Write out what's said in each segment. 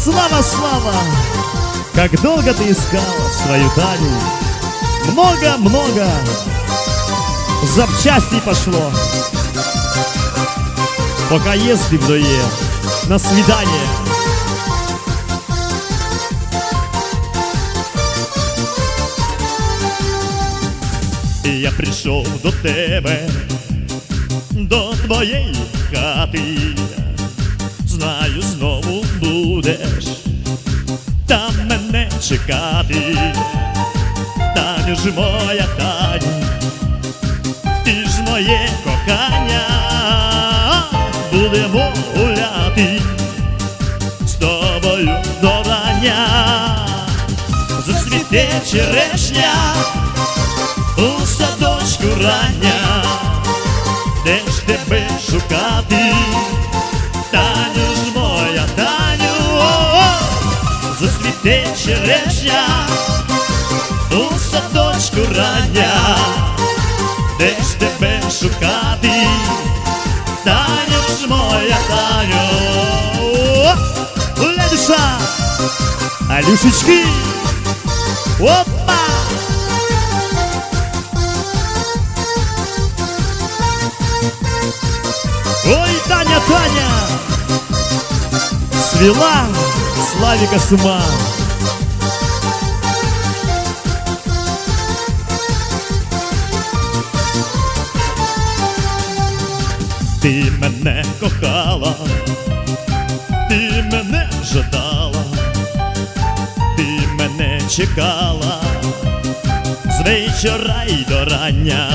Слава, слава! Как долго ты искала свою Таню Много-много Запчастей пошло Пока ездим до Е На свидание І я прийшов до тебе, до твоєї хати. Знаю, знову Будеш там мене чекати. Таню ж моя Таню, ти ж моє кохання, будемо гуляти з тобою до рання. Зацвіте черешня у садочку рання, де ж тебе шукати, Таню ж! Зацвіте черешня у садочку рання, де ж тебе шукати, Таню ж моя, Таню, О! Ледуша, Алюшечки, опа! Ой, Таня, Таня! Свела Славика с ума. Ти мене кохала, ти мене ждала, ти мене чекала з вечора й до рання.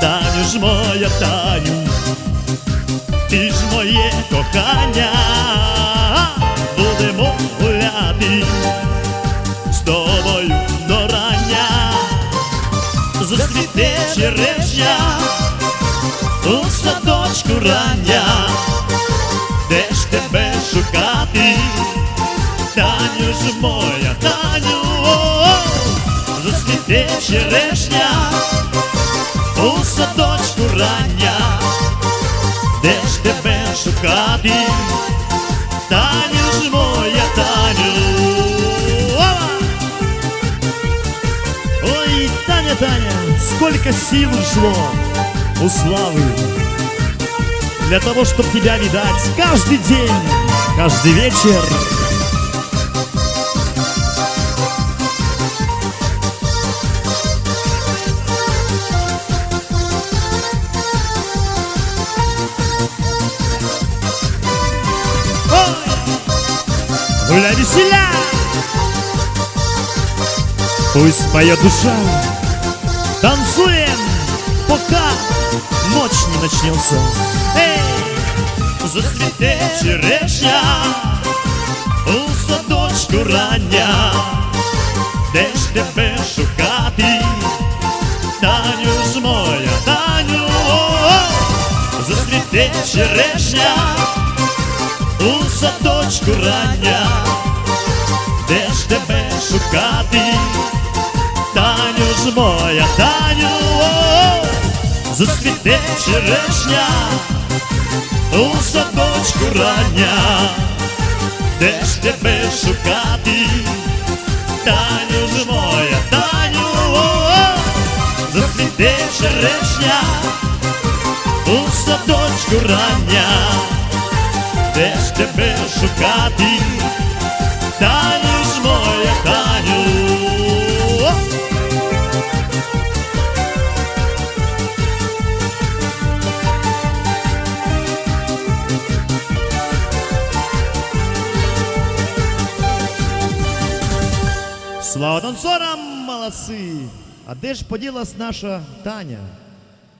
Таню ж моя Таню, ти ж моє кохання, будемо гуляти з тобою до рання, засвіте черешня у садочку рання, де ж тебе шукати, Таню ж моя, Таню, засвіте черешня у садочку рання, де ж тебе шукати, Таню ж моя Таню. Ова! Ой, Таня, Таня, сколько сил ушло у славы для того, чтобы тебя видать каждый день, каждый вечер. Гуляй веселя! Пусть поет душа, танцуем, пока ночь не начнется. Эй! Зацвіте черешня у садочку рання, де ж тебе шукати, Таню ж моя, Таню, о-о! черешня у садочку рання, де ж тебе шукати, Таню ж моя, Таню, о, зацвіте черешня. У садочку рання, де ж тебе шукати, Таню ж моя, Таню, о, зацвіте черешня. У садочку рання де ж тебе шукати, Таню ж моя Таню. Слава танцорам, молодці! А де ж поділась наша Таня?